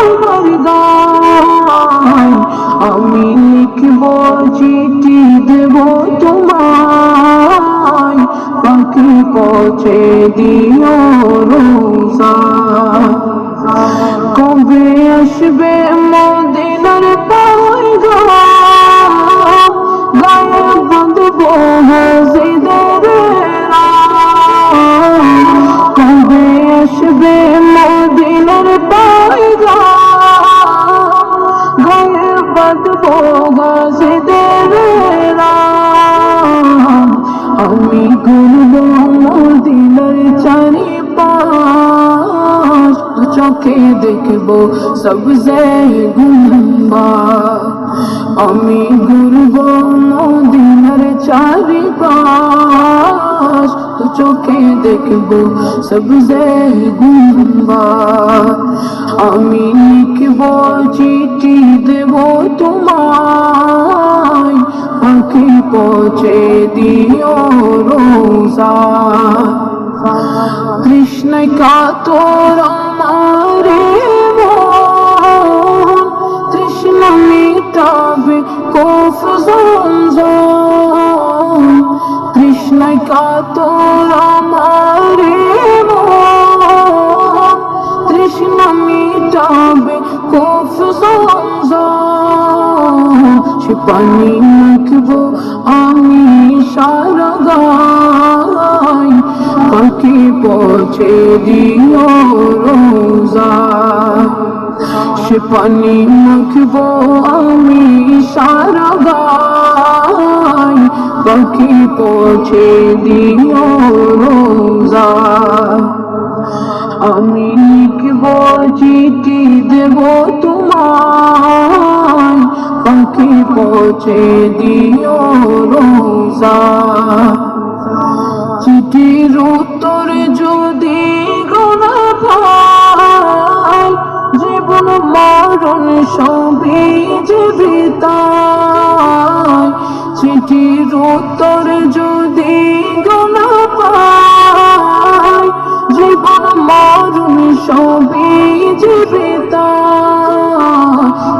আমার দায় আমি লিখব চিঠি দেব তোমায়। পাখি পৌঁছে দিও রোসা কবে আসবে চোখে দেখব সবজে গুম্বা। আমি ঘুরব মদিনার চারি পাশ দু চোখে দেখব সবজে গুম্বা। আমি লিখব চিঠি দেব তোমায়। পাখি পৌঁছে দিও রোজা। কৃষ্ণ কাতর আমারে মন। কৃষ্ণ মিটাবে কোফ জমজম কৃষ্ণ কাতর আমারে মন। কৃষ্ণ মিটাবে কোফ জমজম সে পানি মাখবো আমি সারা গাই পাখি পৌঁছে দিও রোজা। সে পানি মাখবো আমি সারা গাই পাখি পৌঁছে দিও রোজা। আমি লিখব, চিঠি দেব তোমায়। পাখি পৌঁছে দিও রোজা। চিঠির উত্তর যদি গোনা পাই জীবন মরণ সবই জীবিতায় চিঠির উত্তর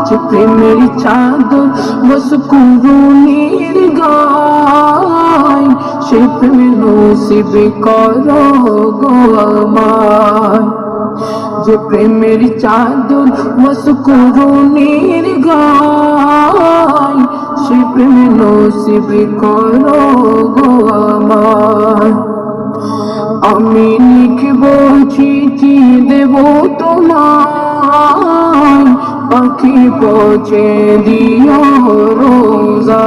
যে প্রেমের চাদর বস কুরুনির গায় সে প্রেম নসিব করো গো আমায়। যে প্রেমের চাদর বস কুরুনির গায় সে প্রেম নসিব করো গো আমায়। আমি লিখব চিঠি দেব পাখি পৌঁছে দিও রোজা